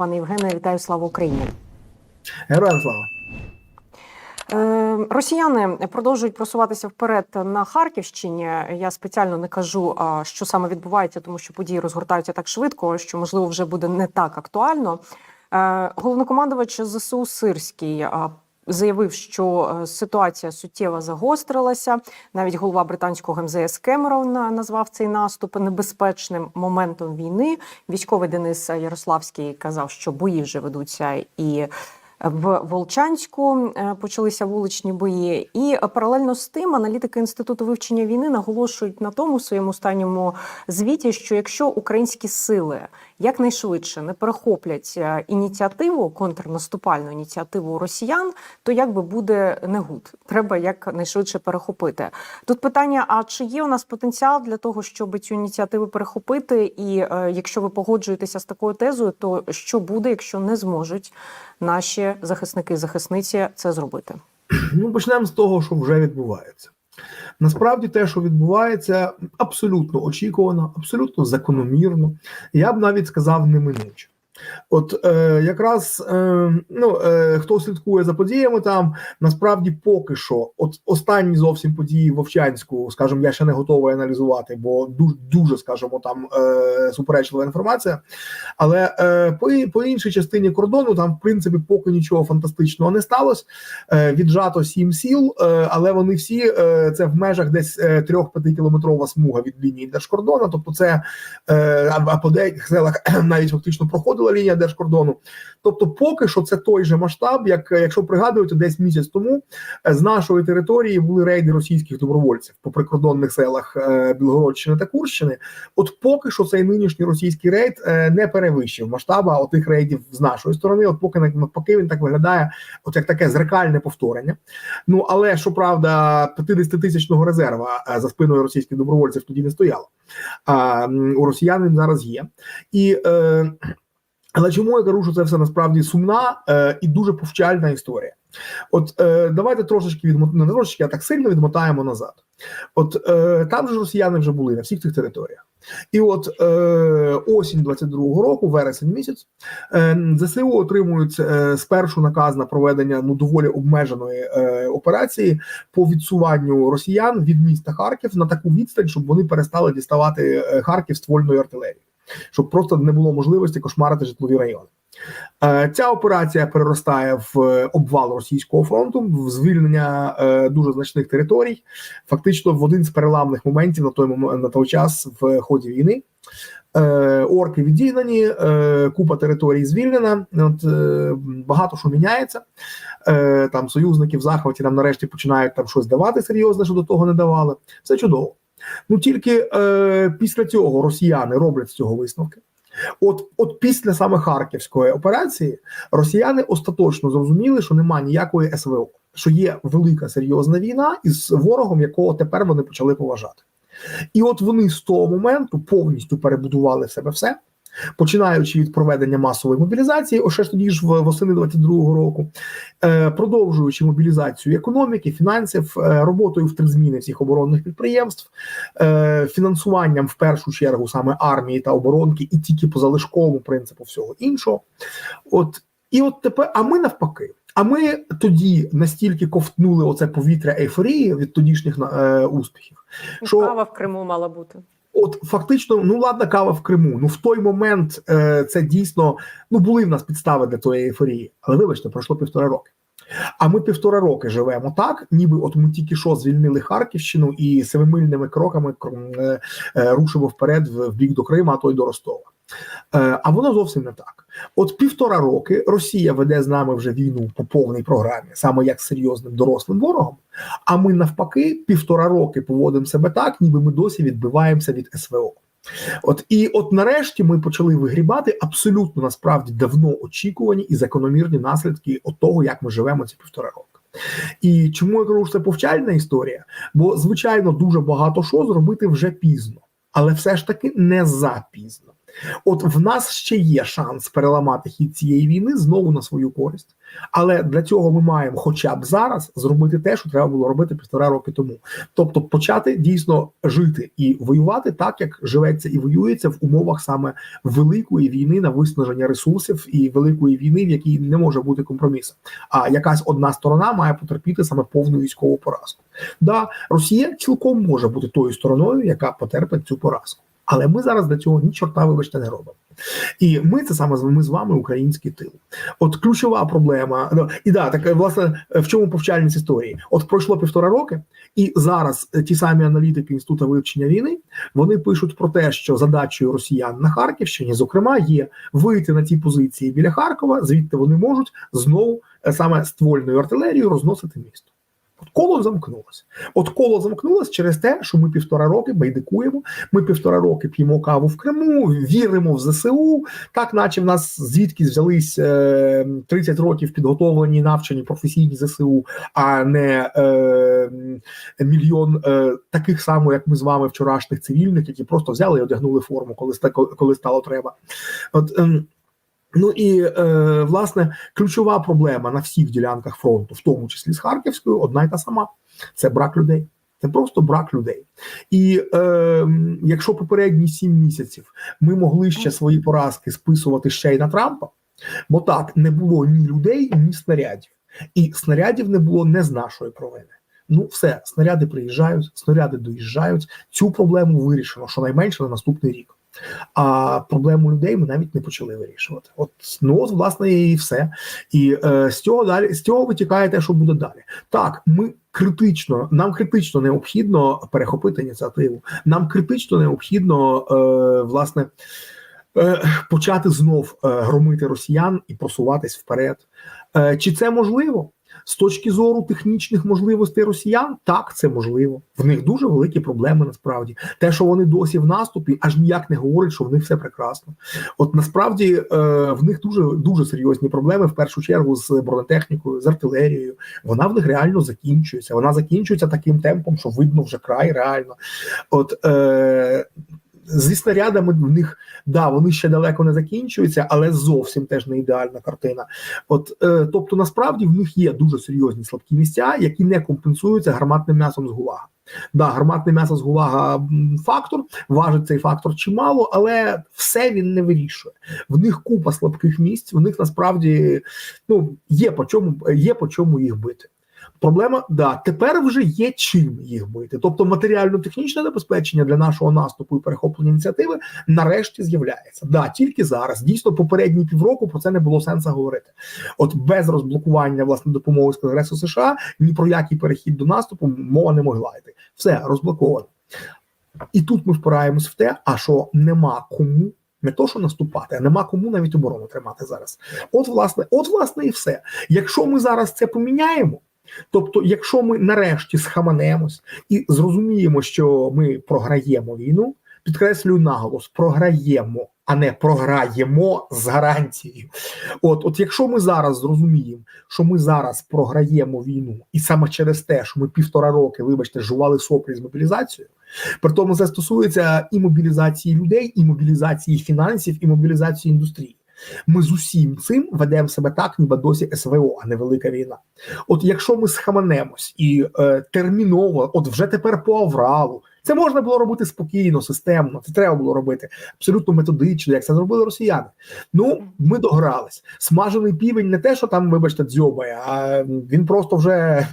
Пане Євгене, вітаю слава Україні. Героям слава. Е, Росіяни продовжують просуватися вперед на Харківщині. Я спеціально не кажу, що саме відбувається, тому що події розгортаються так швидко, що можливо вже буде не так актуально. Е, Головнокомандувач ЗСУ Сирський заявив, що е, ситуація суттєво загострилася. Навіть голова британського МЗС Кемерон назвав цей наступ небезпечним моментом війни. Військовий Денис Ярославський казав, що бої вже ведуться і. В Волчанську е, почалися вуличні бої, і е, паралельно з тим аналітики інституту вивчення війни наголошують на тому в своєму останньому звіті, що якщо українські сили якнайшвидше не перехоплять е, ініціативу, контрнаступальну ініціативу росіян, то якби буде не гуд. Треба якнайшвидше перехопити. Тут питання: а чи є у нас потенціал для того, щоб цю ініціативу перехопити? І е, якщо ви погоджуєтеся з такою тезою, то що буде, якщо не зможуть наші захисники і захисниці це зробити? Ну, почнемо з того, що вже відбувається. Насправді, те, що відбувається, абсолютно очікувано, абсолютно закономірно. Я б навіть сказав неминуче. От е, якраз е, ну, е, хто слідкує за подіями там, насправді поки що, от останні зовсім події в Вовчанську, скажімо, я ще не готовий аналізувати, бо дуже, дуже скажімо, там е, суперечлива інформація. Але е, по, по іншій частині кордону там, в принципі, поки нічого фантастичного не сталося. Е, віджато сім сіл, е, але вони всі е, це в межах десь е, 3-5 кілометрова смуга від лінії держкордону. Тобто, це е, а, по деяких селах навіть фактично проходила лінія держкордону. Тобто, поки що це той же масштаб, як якщо пригадуєте, десь місяць тому е, з нашої території були рейди російських добровольців по прикордонних селах е, Білгородщини та Курщини. От поки що цей нинішній російський рейд е, не перевищив масштаба отих рейдів з нашої сторони. От поки навпаки він так виглядає, от як таке зеркальне повторення. Ну але щоправда, 50-тисячного резерва е, за спиною російських добровольців тоді не стояло. А у росіян він зараз є. І але чому я кажу, що це все насправді сумна е, і дуже повчальна історія? От е, давайте трошечки відмотаємо, не трошечки, а так сильно відмотаємо назад. От е, там же росіяни вже були на всіх цих територіях. І от е, осінь 22-го року, вересень місяць, е, ЗСУ отримують е, спершу наказ на проведення ну доволі обмеженої е, операції по відсуванню росіян від міста Харків на таку відстань, щоб вони перестали діставати е, Харків ствольною артилерією, щоб просто не було можливості кошмарити житлові райони. Е, Ця операція переростає в е, обвал російського фронту, в звільнення е, дуже значних територій, фактично в один з переламних моментів на той момент на той час в ході війни. Орки відігнані, купа територій звільнена. От багато що міняється. Там союзники в захваті нам нарешті починають там щось давати серйозне, що до того не давали. Все чудово. Ну тільки е, після цього росіяни роблять з цього висновки. От, от після саме Харківської операції росіяни остаточно зрозуміли, що немає ніякої СВО, що є велика серйозна війна із ворогом, якого тепер вони почали поважати. І от вони з того моменту повністю перебудували в себе все. Починаючи від проведення масової мобілізації, о ще ж тоді ж в восени 22-го року, е, продовжуючи мобілізацію економіки, фінансів, е, роботою в три зміни всіх оборонних підприємств, е, фінансуванням в першу чергу саме армії та оборонки, і тільки по залишковому принципу всього іншого. От і от тепер, а ми навпаки. А ми тоді настільки ковтнули оце повітря ейфорії від тодішніх е, успіхів, що Кава в Криму мала бути. От фактично, ну ладна кава в Криму. Ну в той момент е, це дійсно ну були в нас підстави для тої ейфорії. Але вибачте, пройшло півтора роки. А ми півтора роки живемо так, ніби от ми тільки що звільнили Харківщину і семимильними кроками е, е, рушимо вперед в, бік до Крима, а то й до Ростова. Е, а воно зовсім не так. От півтора роки Росія веде з нами вже війну по повній програмі, саме як серйозним дорослим ворогом. А ми навпаки півтора роки поводимо себе так, ніби ми досі відбиваємося від СВО. От і от нарешті ми почали вигрібати абсолютно насправді давно очікувані і закономірні наслідки от того, як ми живемо ці півтора роки. І чому я кажу, що це повчальна історія? Бо звичайно дуже багато що зробити вже пізно, але все ж таки не запізно. От в нас ще є шанс переламати хід цієї війни знову на свою користь. Але для цього ми маємо, хоча б зараз, зробити те, що треба було робити півтора роки тому. Тобто, почати дійсно жити і воювати так, як живеться і воюється в умовах саме великої війни на виснаження ресурсів і великої війни, в якій не може бути компромісу. А якась одна сторона має потерпіти саме повну військову поразку. Да, Росія цілком може бути тою стороною, яка потерпить цю поразку. Але ми зараз для цього ні чорта, вибачте, не робимо. І ми це саме ми з вами, український тил. От ключова проблема. Ну, і да, так власне в чому повчальність історії? От пройшло півтора роки, і зараз е, ті самі аналітики інституту вивчення війни вони пишуть про те, що задачею росіян на Харківщині, зокрема, є вийти на ті позиції біля Харкова, звідти вони можуть знову е, саме ствольною артилерією розносити місто. От коло замкнулося. От коло замкнулося через те, що ми півтора роки байдикуємо. Ми півтора роки п'ємо каву в Криму, віримо в ЗСУ, так наче в нас звідки взялись е, 30 років підготовлені навчені професійні ЗСУ, а не е, мільйон е, таких само, як ми з вами, вчорашніх цивільних, які просто взяли і одягнули форму, коли коли стало треба. От ем, Ну і е, власне ключова проблема на всіх ділянках фронту, в тому числі з Харківською, одна й та сама: це брак людей. Це просто брак людей. І е, якщо попередні сім місяців ми могли ще свої поразки списувати ще й на Трампа, бо так не було ні людей, ні снарядів. І снарядів не було не з нашої провини. Ну, все, снаряди приїжджають, снаряди доїжджають. Цю проблему вирішено щонайменше на наступний рік. А проблему людей ми навіть не почали вирішувати. От ну от, власне і все. І е, з цього далі з цього витікає те, що буде далі. Так, ми критично, нам критично необхідно перехопити ініціативу. Нам критично необхідно е, власне. е, Почати знов е, громити росіян і просуватись вперед. Е, Чи це можливо? З точки зору технічних можливостей росіян, так це можливо. В них дуже великі проблеми насправді. Те, що вони досі в наступі, аж ніяк не говорить, що в них все прекрасно. От насправді е, в них дуже дуже серйозні проблеми, в першу чергу з бронетехнікою, з артилерією. Вона в них реально закінчується. Вона закінчується таким темпом, що видно вже край реально. От е, зі снарядами в них да, вони ще далеко не закінчуються, але зовсім теж не ідеальна картина. От, е, тобто, насправді в них є дуже серйозні слабкі місця, які не компенсуються гарматним м'ясом з гулага. Да, гарматне м'ясо з гулага фактор, важить цей фактор чимало, але все він не вирішує. В них купа слабких місць, в них насправді ну, є по чому, є по чому їх бити. Проблема, да, тепер вже є чим їх бити. Тобто матеріально-технічне забезпечення для нашого наступу і перехоплення ініціативи нарешті з'являється. Да, тільки зараз. Дійсно, попередні півроку про це не було сенсу говорити. От без розблокування власне допомоги з Конгресу США ні про який перехід до наступу мова не могла йти. Все розблоковано. І тут ми впираємось в те, а що нема кому. Не то, що наступати, а нема кому навіть оборону тримати зараз. От, власне, от, власне, і все. Якщо ми зараз це поміняємо, тобто, якщо ми нарешті схаменемось і зрозуміємо, що ми програємо війну, підкреслюю наголос, програємо, а не програємо з гарантією. От, от якщо ми зараз зрозуміємо, що ми зараз програємо війну, і саме через те, що ми півтора роки, вибачте, жували соплі з мобілізацією. При тому це стосується і мобілізації людей, і мобілізації фінансів, і мобілізації індустрії. Ми з усім цим ведемо себе так, ніби досі СВО, а не велика війна. От якщо ми схаменемось і е, терміново, от вже тепер по авралу, це можна було робити спокійно, системно. Це треба було робити абсолютно методично, як це зробили росіяни. Ну ми догрались. Смажений півень не те, що там, вибачте, дзьобає, а він просто вже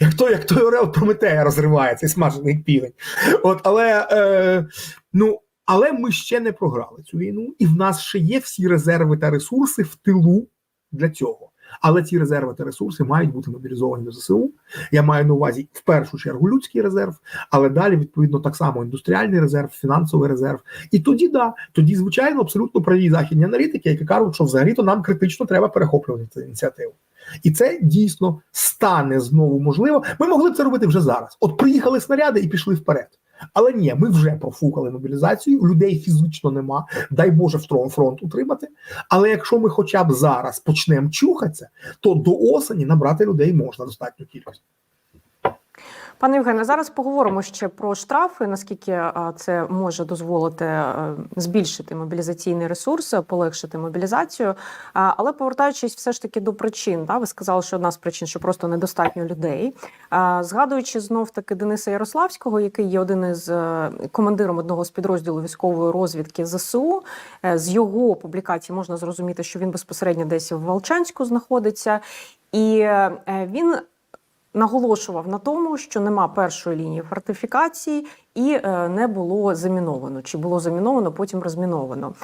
як той, як той Орел Прометея розриває цей смажений півень. От, але е, ну. Але ми ще не програли цю війну, і в нас ще є всі резерви та ресурси в тилу для цього. Але ці резерви та ресурси мають бути мобілізовані до ЗСУ. Я маю на увазі в першу чергу людський резерв, але далі відповідно так само індустріальний резерв, фінансовий резерв. І тоді да, тоді звичайно абсолютно праві західні аналітики, які кажуть, що взагалі то нам критично треба перехоплювати цю ініціативу. І це дійсно стане знову можливо. Ми могли б це робити вже зараз. От приїхали снаряди і пішли вперед. Але ні, ми вже профукали мобілізацію, людей фізично нема, дай Боже в фронт утримати. Але якщо ми хоча б зараз почнемо чухатися, то до осені набрати людей можна достатню кількість. Пане Євгене, зараз поговоримо ще про штрафи, наскільки це може дозволити е, збільшити мобілізаційний ресурс, полегшити мобілізацію. Але повертаючись все ж таки до причин, ви сказали, що одна з причин, що просто недостатньо людей. Згадуючи знов таки Дениса Ярославського, який є один із е, командиром одного з підрозділів військової розвідки ЗСУ, е, з його публікацій можна зрозуміти, що він безпосередньо десь в Волчанську знаходиться, і він наголошував на тому, що нема першої лінії фортифікації і е, не було заміновано. Чи було заміновано, потім розміновано.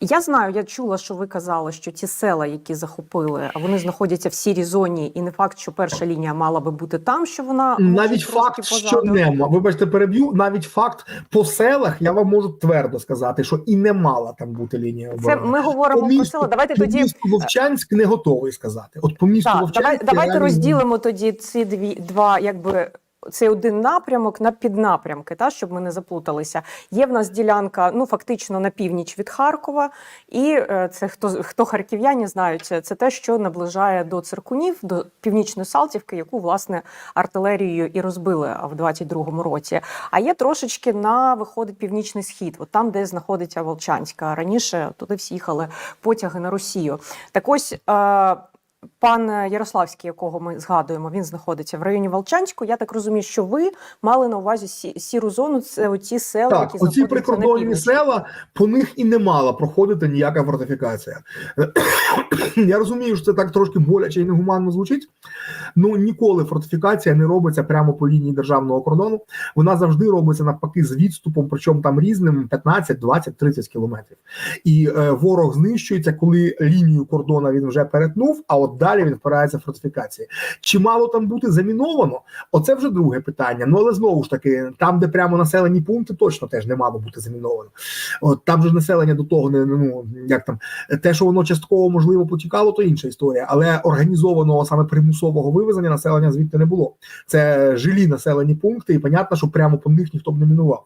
Я знаю, я чула, що ви казали, що ті села, які захопили, а вони знаходяться в сірій зоні, і не факт, що перша лінія мала би бути там, що вона навіть факт, що нема. Вибачте, переб'ю. Навіть факт по селах я вам можу твердо сказати, що і не мала там бути лінія Це ми говоримо про села. Давайте по тоді місту Вовчанськ не готовий сказати. От по місту Так, Вовчанськ давай, давайте розділимо тоді ці дві два, якби. Цей один напрямок на піднапрямки, та щоб ми не заплуталися. Є в нас ділянка, ну фактично на північ від Харкова, і е, це хто хто харків'яні знають, це, те, що наближає до циркунів, до північної Салтівки, яку власне артилерією і розбили в 22-му році. А є трошечки на виходить північний схід, от там, де знаходиться Волчанська. Раніше туди всі їхали потяги на Росію. Так ось. Пан Ярославський, якого ми згадуємо, він знаходиться в районі Волчанську. Я так розумію, що ви мали на увазі сі- сіру зону. Це оті села, Так, які оці прикордонні села по них і не мала проходити ніяка фортифікація. Я розумію, що це так трошки боляче і негуманно звучить. Ну ніколи фортифікація не робиться прямо по лінії державного кордону. Вона завжди робиться навпаки з відступом, причому там різним 15, 20, 30 кілометрів. І е, ворог знищується, коли лінію кордону він вже перетнув, а далі він впирається в фортифікації. Чи мало там бути заміновано? Оце вже друге питання. Ну але знову ж таки, там, де прямо населені пункти, точно теж не мало бути заміновано. От там же населення до того не ну як там те, що воно частково можливо потікало, то інша історія, але організованого саме примусового вивезення населення звідти не було. Це жилі населені пункти, і понятно, що прямо по них ніхто б не мінував.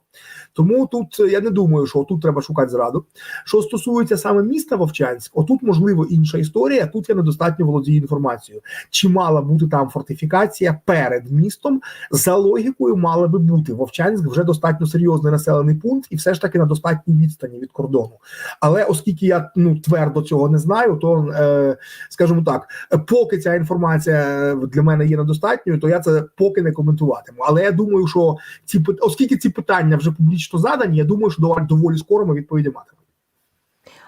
Тому тут я не думаю, що тут треба шукати зраду. Що стосується саме міста Вовчанськ, отут можливо інша історія. Тут я недостатньо володію інформацією. Чи мала бути там фортифікація перед містом? За логікою мала би бути Вовчанськ вже достатньо серйозний населений пункт, і все ж таки на достатній відстані від кордону. Але оскільки я ну твердо цього не знаю, то е, скажімо так, поки ця інформація для мене є недостатньою, то я це поки не коментуватиму. Але я думаю, що ці оскільки ці питання вже публічно задані, я думаю, що доволі доволі скоро ми відповіді матимемо.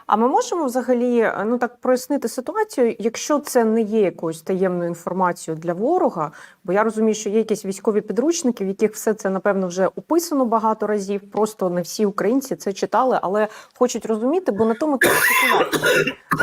А ми можемо взагалі е, ну так прояснити ситуацію, якщо це не є якоюсь таємною інформацією для ворога, бо я розумію, що є якісь військові підручники, в яких все це напевно вже описано багато разів. Просто не всі українці це читали, але хочуть розуміти, бо на тому спекуляція.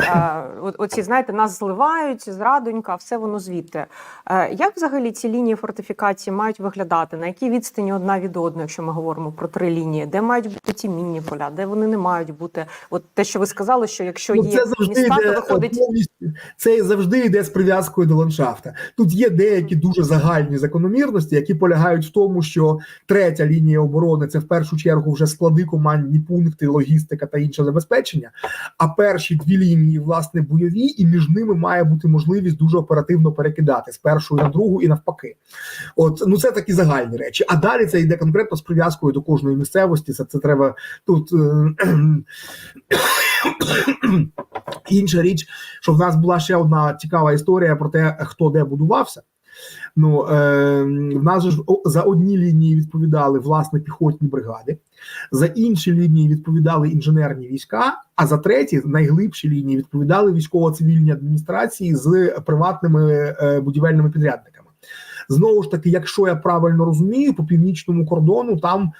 Е, Оці знаєте, нас зливають, зрадонька, все воно звідти. Е, Як взагалі ці лінії фортифікації мають виглядати? На якій відстані одна від одної, якщо ми говоримо про три лінії, де мають бути ті мінні поля, де вони не мають бути? От те, що ви сказали, що якщо Ну, є міста, то виходить. повністю. Це завжди йде з прив'язкою до ландшафта. Тут є деякі дуже загальні закономірності, які полягають в тому, що третя лінія оборони це в першу чергу вже склади, командні пункти, логістика та інше забезпечення. А перші дві лінії, власне, бойові, і між ними має бути можливість дуже оперативно перекидати з першої на другу і навпаки. От ну це такі загальні речі. А далі це йде конкретно з прив'язкою до кожної місцевості. Це, це треба тут. е, Інша річ, що в нас була ще одна цікава історія про те, хто де будувався. Ну е, в нас ж за одні лінії відповідали власне піхотні бригади, за інші лінії відповідали інженерні війська, а за треті найглибші лінії відповідали військово-цивільні адміністрації з приватними е, будівельними підрядниками. Знову ж таки, якщо я правильно розумію, по північному кордону там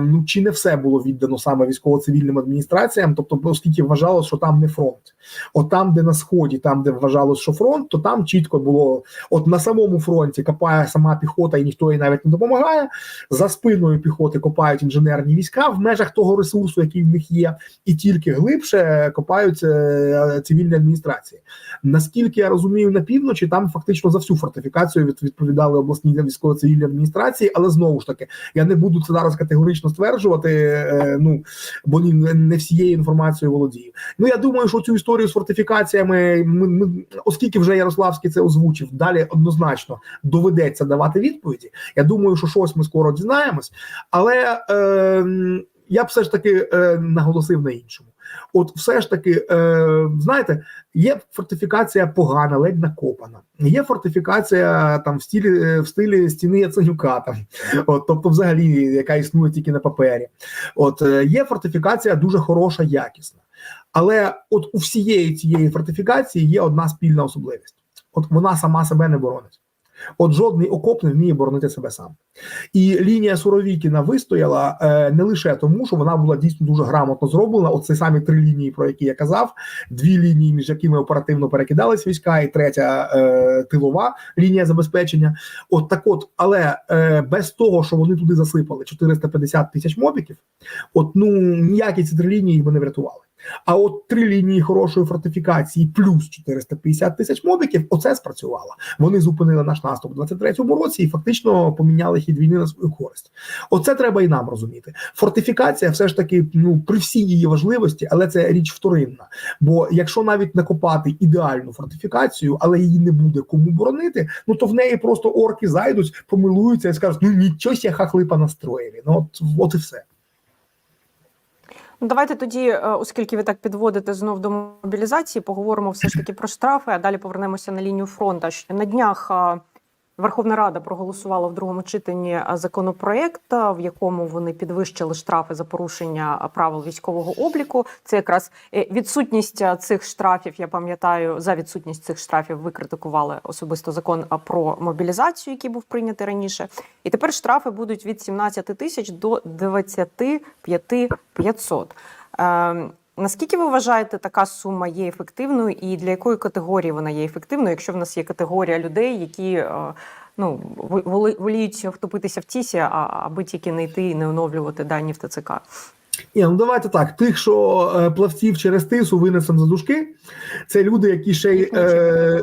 ну чи не все було віддано саме військово-цивільним адміністраціям, тобто, оскільки вважалося, що там не фронт. От там, де на сході, там де вважалось, що фронт, то там чітко було. От на самому фронті копає сама піхота, і ніхто їй навіть не допомагає. За спиною піхоти копають інженерні війська в межах того ресурсу, який в них є, і тільки глибше копають е, цивільні адміністрації. Наскільки я розумію, на півночі там фактично за всю фортифікацію відповідали обласні військово-цивільні адміністрації, але знову ж таки я не буду це зараз зараз категорично стверджувати. е, Ну бо не всією інформацією володію. Ну я думаю, що цю історію з фортифікаціями, ми, ми, оскільки вже Ярославський це озвучив, далі однозначно доведеться давати відповіді. Я думаю, що щось ми скоро дізнаємось, але е, я б все ж таки е, наголосив на іншому. От, все ж таки, е, знаєте, є фортифікація погана, ледь накопана. Є фортифікація там в стилі е, в стилі стіни Яценюка, там от, тобто, взагалі, яка існує тільки на папері. От е, є фортифікація дуже хороша, якісна. Але от у всієї цієї фортифікації є одна спільна особливість: от вона сама себе не боронить. От жодний окоп не вміє боронити себе сам. І лінія Суровікіна вистояла е, не лише тому, що вона була дійсно дуже грамотно зроблена. Оце самі три лінії, про які я казав: дві лінії, між якими оперативно перекидались війська, і третя е, тилова лінія забезпечення. От так, от, але е, без того, що вони туди засипали 450 тисяч мобіків, от ну ніякі ці три лінії їх би не врятували. А от три лінії хорошої фортифікації плюс 450 тисяч мобіків, оце спрацювало. Вони зупинили наш наступ у 23-му році і фактично поміняли хід війни на свою користь. Оце треба і нам розуміти. Фортифікація, все ж таки, ну при всій її важливості, але це річ вторинна. Бо якщо навіть накопати ідеальну фортифікацію, але її не буде кому боронити, ну то в неї просто орки зайдуть, помилуються і скажуть: ну нічого хахлипа настроєві. Ну от, от і все. Ну, давайте тоді, е, оскільки ви так підводите знов до мобілізації, поговоримо все ж таки про штрафи, а далі повернемося на лінію фронту. На днях е, Верховна Рада проголосувала в другому читанні е, законопроект, е, в якому вони підвищили штрафи за порушення е, правил військового обліку. Це якраз відсутність цих штрафів. Я пам'ятаю, за відсутність цих штрафів ви критикували особисто закон про мобілізацію, який був прийнятий раніше. І тепер штрафи будуть від 17 тисяч до 25 500. Наскільки ви вважаєте, така сума є ефективною, і для якої категорії вона є ефективною, якщо в нас є категорія людей, які е, ну воліють втопитися в тісі, аби тільки не йти і не оновлювати дані в ТЦК? Ні, ну давайте так. Тих, що е, плавців через тису винесемо за дужки, це люди, які ще й е,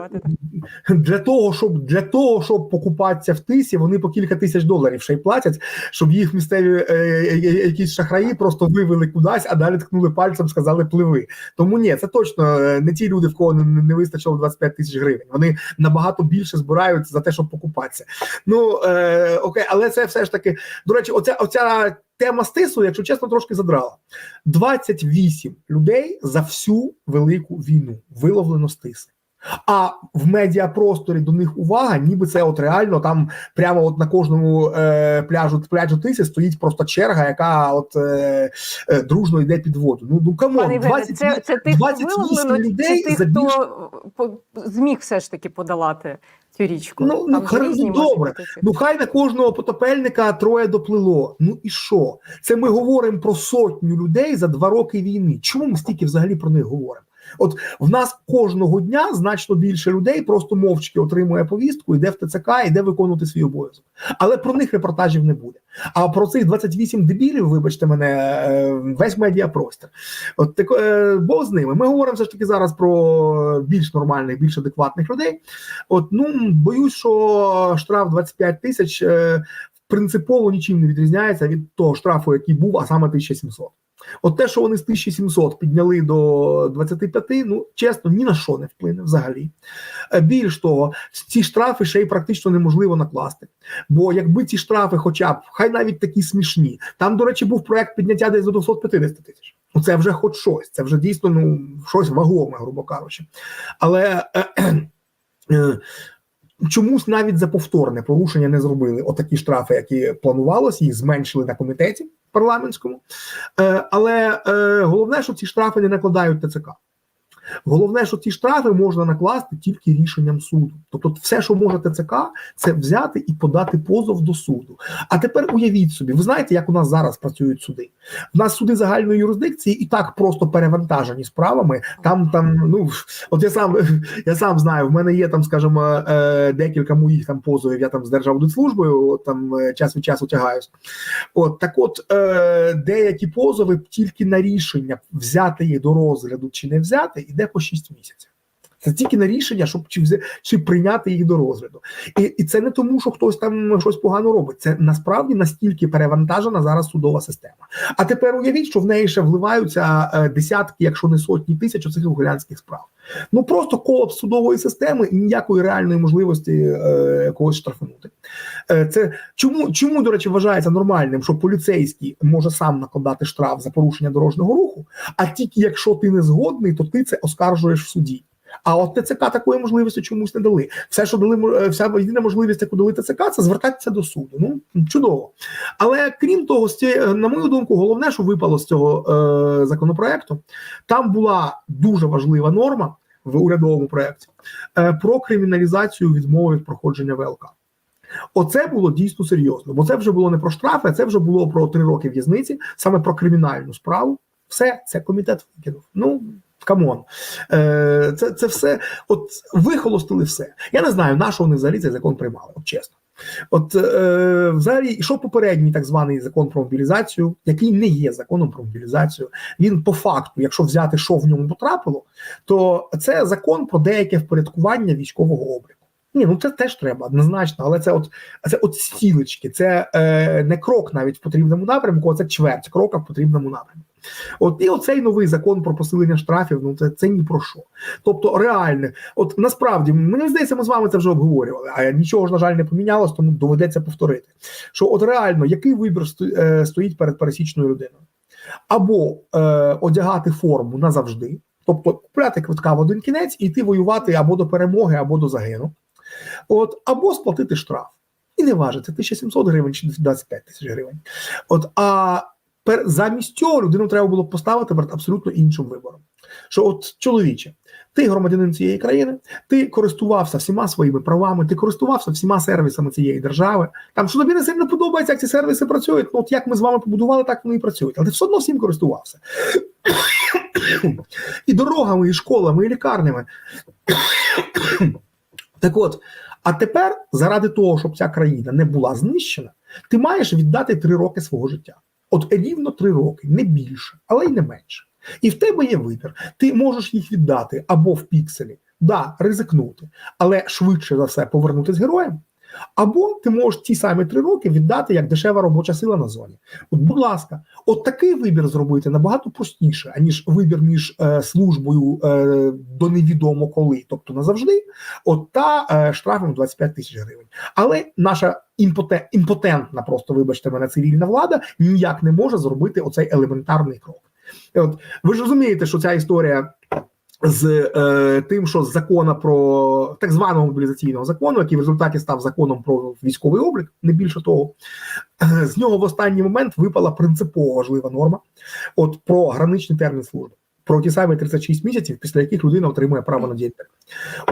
для того, щоб для того, щоб покупатися в тисі, вони по кілька тисяч доларів ще й платять, щоб їх місцеві е, е, якісь шахраї просто вивели кудись, а далі ткнули пальцем, сказали пливи. Тому ні, це точно е, не ті люди, в кого не, не вистачило 25 тисяч гривень. Вони набагато більше збирають за те, щоб покупатися. Ну е, окей, але це все ж таки. До речі, оця оця. Тема стису, якщо чесно, трошки задрала. 28 людей за всю велику війну виловлено стиси. А в медіапросторі до них увага, ніби це от реально там прямо от на кожному е, пляжу пляжу тисі стоїть просто черга, яка от е, е, дружно йде під воду. Ну ну камон, Пане Євгене, 20, це, це тих, 28 людей чи тих, за більш- хто е, зміг все ж таки подолати цю річку? Ну, ну, Там ну, добре. Ну хай на кожного потопельника троє доплило. Ну і що? Це ми говоримо про сотню людей за два роки війни. Чому ми стільки взагалі про них говоримо? От в нас кожного дня значно більше людей просто мовчки отримує повістку, йде в ТЦК, йде виконувати свій обов'язок. Але про них репортажів не буде. А про цих 28 дебілів, вибачте мене, е, весь медіапростір. От так, е, Бог з ними. Ми говоримо все ж таки зараз про більш нормальних, більш адекватних людей. От ну боюсь, що штраф 25 тисяч е, принципово нічим не відрізняється від того штрафу, який був, а саме 1700. От те, що вони з 1700 підняли до 25, ну чесно, ні на що не вплине взагалі. Е, Більш того, ці штрафи ще й практично неможливо накласти. Бо якби ці штрафи, хоча б хай навіть такі смішні, там, до речі, був проект підняття десь до 250 тисяч. Ну, це вже хоч щось, це вже дійсно ну щось вагоме, грубо кажучи. Але е, е, чомусь навіть за повторне порушення не зробили отакі штрафи, які планувалось, їх зменшили на комітеті парламентському. Е, але е, головне, що ці штрафи не накладають ТЦК. Головне, що ці штрафи можна накласти тільки рішенням суду. Тобто, все, що може ТЦК, це взяти і подати позов до суду. А тепер уявіть собі, ви знаєте, як у нас зараз працюють суди? У нас суди загальної юрисдикції і так просто перевантажені справами. Там там, ну от я сам я сам знаю, в мене є там, скажімо, е, декілька моїх там позовів. Я там з Держаудитслужбою, от там е, час від часу тягаюсь. От так, от е, деякі позови тільки на рішення взяти їх до розгляду чи не взяти, іде по 6 місяців. Це тільки на рішення, щоб чи, чи прийняти їх до розгляду. І, і це не тому, що хтось там щось погано робить. Це насправді настільки перевантажена зараз судова система. А тепер уявіть, що в неї ще вливаються е, десятки, якщо не сотні тисяч оцих ухилянських справ. Ну просто колапс судової системи і ніякої реальної можливості е, когось штрафнути. Е, це чому, чому, до речі, вважається нормальним, що поліцейський може сам накладати штраф за порушення дорожнього руху, а тільки якщо ти не згодний, то ти це оскаржуєш в суді. А от ТЦК такої можливості чомусь не дали. Все, що дали е, вся єдина можливість, яку дали ТЦК, це звертатися до суду. Ну чудово. Але крім того, на мою думку, головне, що випало з цього е, законопроекту, там була дуже важлива норма в урядовому проєкті е, про криміналізацію відмови від проходження ВЛК. Оце було дійсно серйозно, бо це вже було не про штрафи, а це вже було про три роки в'язниці, саме про кримінальну справу. Все, це комітет викинув. Ну камон. Е, це, це все, от вихолостили все. Я не знаю, на що вони взагалі цей закон приймали, от чесно. От е, взагалі, йшов попередній так званий закон про мобілізацію, який не є законом про мобілізацію. Він по факту, якщо взяти, що в ньому потрапило, то це закон про деяке впорядкування військового обліку. Ні, ну це теж треба однозначно, але це от це от стілечки, це е, не крок навіть в потрібному напрямку, а це чверть крока в потрібному напрямку. От і оцей новий закон про посилення штрафів, ну це, це ні про що. Тобто, реальне, от насправді мені здається, ми з вами це вже обговорювали, а нічого ж на жаль не помінялось, тому доведеться повторити. Що от реально який вибір е, стоїть перед пересічною людиною? Або е, одягати форму назавжди, тобто купляти квитка в один кінець і йти воювати або до перемоги, або до загину, от або сплатити штраф. І не важить, це 1700 гривень чи 25 тисяч гривень. От а замість цього людину треба було поставити перед абсолютно іншим вибором. Що, от чоловіче, ти громадянин цієї країни, ти користувався всіма своїми правами, ти користувався всіма сервісами цієї держави. Там що тобі не сильно подобається, як ці сервіси працюють. Ну от як ми з вами побудували, так вони і працюють. Але ти все одно всім користувався. і дорогами, і школами, і лікарнями. Так от, а тепер, заради того, щоб ця країна не була знищена, ти маєш віддати три роки свого життя. От рівно три роки, не більше, але й не менше. І в тебе є вибір. Ти можеш їх віддати або в пікселі, да, ризикнути, але швидше за все повернутись героєм. Або ти можеш ті самі три роки віддати як дешева робоча сила на зоні. От, будь ласка, от такий вибір зробити набагато простіше, аніж вибір між е, службою е, до невідомо коли, тобто назавжди, от та е, штрафом 25 тисяч гривень. Але наша імпоте, імпотентна, просто вибачте мене, цивільна влада ніяк не може зробити оцей елементарний крок. От ви ж розумієте, що ця історія з е, тим, що з закона про так званого мобілізаційного закону, який в результаті став законом про військовий облік, не більше того, е, з нього в останній момент випала принципово важлива норма, от про граничний термін служби. Про ті самі 36 місяців, після яких людина отримує право на дітей.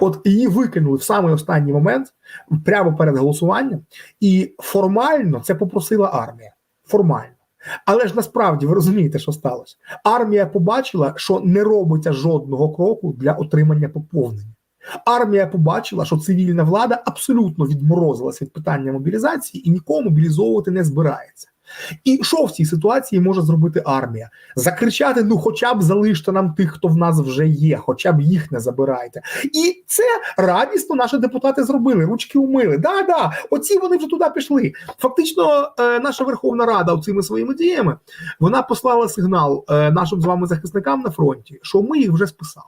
От її викинули в самий останній момент, прямо перед голосуванням, і формально це попросила армія. Формально. Але ж насправді ви розумієте, що сталося. Армія побачила, що не робиться жодного кроку для отримання поповнення. Армія побачила, що цивільна влада абсолютно відморозилася від питання мобілізації і нікого мобілізовувати не збирається. І що в цій ситуації може зробити армія? Закричати: ну, хоча б залиште нам тих, хто в нас вже є, хоча б їх не забирайте. І це радісно наші депутати зробили. Ручки умили. Да, да, оці вони вже туди пішли. Фактично, е, наша Верховна Рада цими своїми діями вона послала сигнал е, нашим з вами захисникам на фронті, що ми їх вже списали.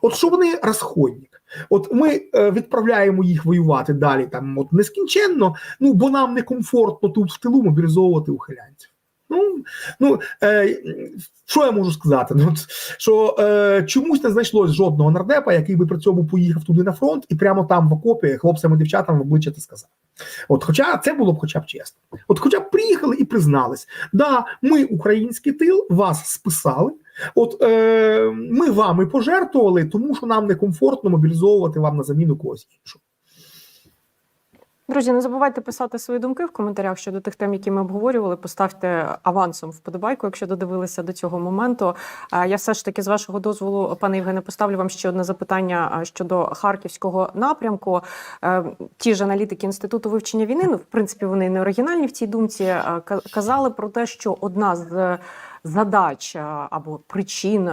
От що вони розходник. От ми е, відправляємо їх воювати далі, там от нескінченно, ну бо нам некомфортно тут в тилу мобілізовувати ухилянців. Ну, ну е, що я можу сказати? Ну, що е, чомусь не знайшлось жодного нардепа, який би при цьому поїхав туди на фронт і прямо там в окопі хлопцям і дівчатам в обличчя це сказав. От, хоча це було б хоча б чесно. От, хоча б приїхали і признались, да, ми український тил, вас списали. От е, ми вами пожертвували, тому що нам некомфортно мобілізовувати вам на заміну когось іншого. Друзі, не забувайте писати свої думки в коментарях щодо тих тем, які ми обговорювали. Поставте авансом вподобайку, якщо додивилися до цього моменту. Я все ж таки з вашого дозволу, пане Євгене, поставлю вам ще одне запитання щодо харківського напрямку. Е, Ті ж аналітики інституту вивчення війни, ну в принципі, вони не оригінальні в цій думці. Казали про те, що одна з задач або причин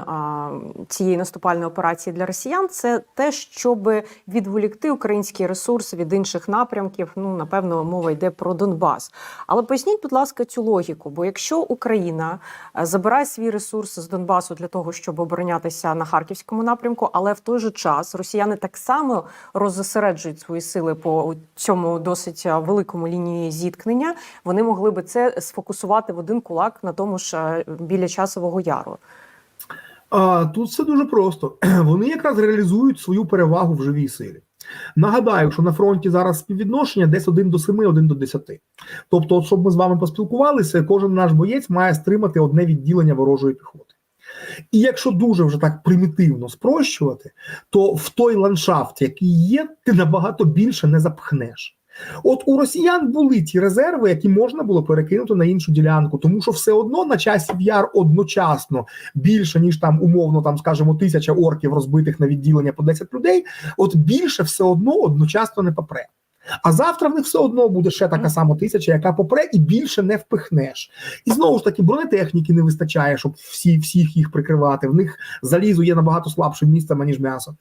цієї наступальної операції для росіян це те, щоб відволікти український ресурс від інших напрямків. Ну напевно, мова йде про Донбас. Але поясніть, будь ласка, цю логіку. Бо якщо Україна е, забирає свій ресурс з Донбасу для того, щоб оборонятися на харківському напрямку, але в той же час росіяни так само роззосереджують свої сили по цьому досить е, великому лінії зіткнення, вони могли би це сфокусувати в один кулак на тому ж е, біля часового яру. А тут все дуже просто. Вони якраз реалізують свою перевагу в живій силі. Нагадаю, що на фронті зараз співвідношення десь 1 до 7, 1 до 10. Тобто, от, щоб ми з вами поспілкувалися, кожен наш боєць має стримати одне відділення ворожої піхоти. І якщо дуже вже так примітивно спрощувати, то в той ландшафт, який є, ти набагато більше не запхнеш. От у росіян були ті резерви, які можна було перекинути на іншу ділянку, тому що все одно на часів яр одночасно більше ніж там умовно, там скажімо, тисяча орків розбитих на відділення по 10 людей. От більше все одно одночасно не попре. А завтра в них все одно буде ще така сама тисяча, яка попре, і більше не впихнеш. І знову ж таки, бронетехніки не вистачає, щоб всі всіх їх прикривати. В них залізо є набагато слабшим місцем, аніж м'ясо.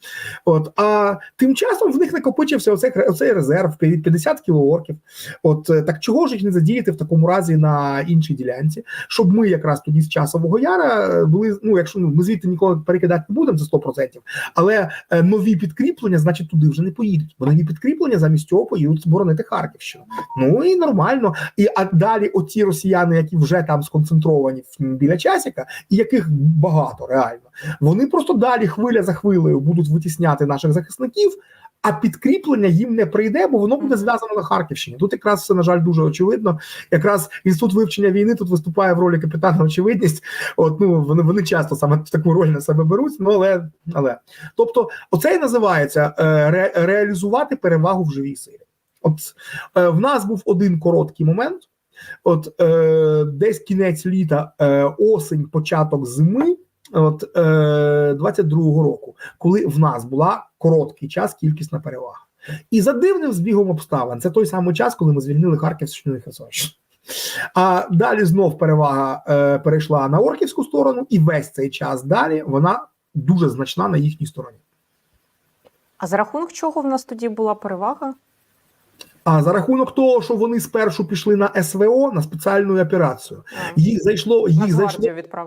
От а тим часом в них накопичився оцей, оцей резерв 50 кілоорків. От е, так чого ж їх не задіяти в такому разі на іншій ділянці, щоб ми якраз тоді з часового яра е, були. Ну, якщо ну, ми звідти ніколи перекидати не будемо за 100%, але е, нові підкріплення, значить, туди вже не поїдуть. Бо нові підкріплення замість цього поїдуть боронити Харківщину. Ну і нормально. І а далі оці росіяни, які вже там сконцентровані біля часіка, і яких багато реально, вони просто далі хвиля за хвилею будуть витісняти наших захисників. А підкріплення їм не прийде, бо воно буде зв'язано на Харківщині. Тут якраз все на жаль дуже очевидно. Якраз інститут вивчення війни тут виступає в ролі капітана очевидність. От ну вони вони часто саме таку роль на себе беруть. Ну але але тобто, оце і називається е, ре, реалізувати перевагу в живій силі. От е, в нас був один короткий момент. От е, десь кінець літа, е, осень, початок зими. От е, 22-го року, коли в нас була короткий час, кількісна перевага, і за дивним збігом обставин, це той самий час, коли ми звільнили Харківщину і Херсонщину. А далі знов перевага е, перейшла на орківську сторону, і весь цей час далі вона дуже значна на їхній стороні. А за рахунок чого в нас тоді була перевага? А за рахунок того, що вони спершу пішли на СВО на спеціальну операцію, їх зайшло, їх зайшло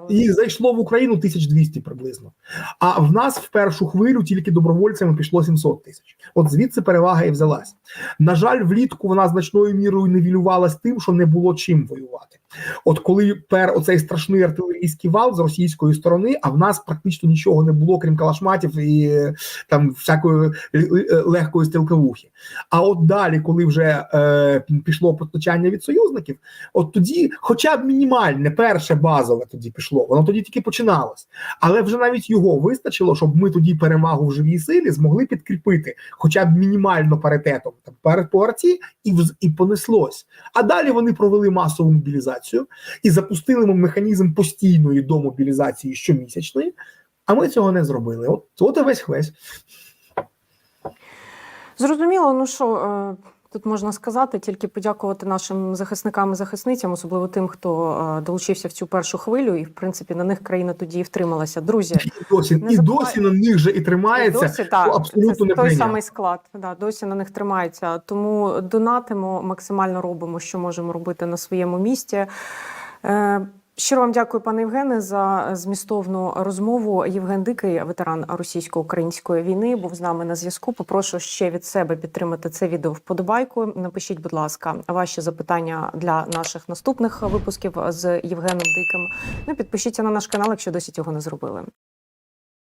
Їх зайшло в Україну 1200 приблизно. А в нас в першу хвилю тільки добровольцями пішло 700 тисяч. От звідси перевага і взялась. На жаль, влітку вона значною мірою нівелювалась тим, що не було чим воювати. От коли пер оцей страшний артилерійський вал з російської сторони, а в нас практично нічого не було, крім калашматів і е, там всякої е, е, легкої стрілковухи. А от далі, коли вже е, пішло постачання від союзників, от тоді, хоча б мінімальне, перше базове тоді пішло, воно тоді тільки починалось. Але вже навіть його вистачило, щоб ми тоді перевагу в живій силі змогли підкріпити, хоча б мінімально паритетом там, перед по арті, і, і понеслось. А далі вони провели масову мобілізацію і запустили ми механізм постійної домобілізації щомісячної. А ми цього не зробили. От, от і весь хвесь. Зрозуміло, ну що е, тут можна сказати, тільки подякувати нашим захисникам і захисницям, особливо тим, хто е, долучився в цю першу хвилю, і в принципі на них країна тоді і втрималася. Друзі, І досі, Не і забувай- досі на них же і тримається. досі так, абсолютно це не той самий склад. Да, досі на них тримається. Тому донатимо, максимально робимо, що можемо робити на своєму місці. Е, Щиро вам дякую, пане Євгене, за змістовну розмову. Євген Дикий, ветеран російсько-української війни, був з нами на зв'язку. Попрошу ще від себе підтримати це відео вподобайкою. Напишіть, будь ласка, ваші запитання для наших наступних випусків з Євгеном Диким. Ну підпишіться на наш канал, якщо досі цього не зробили.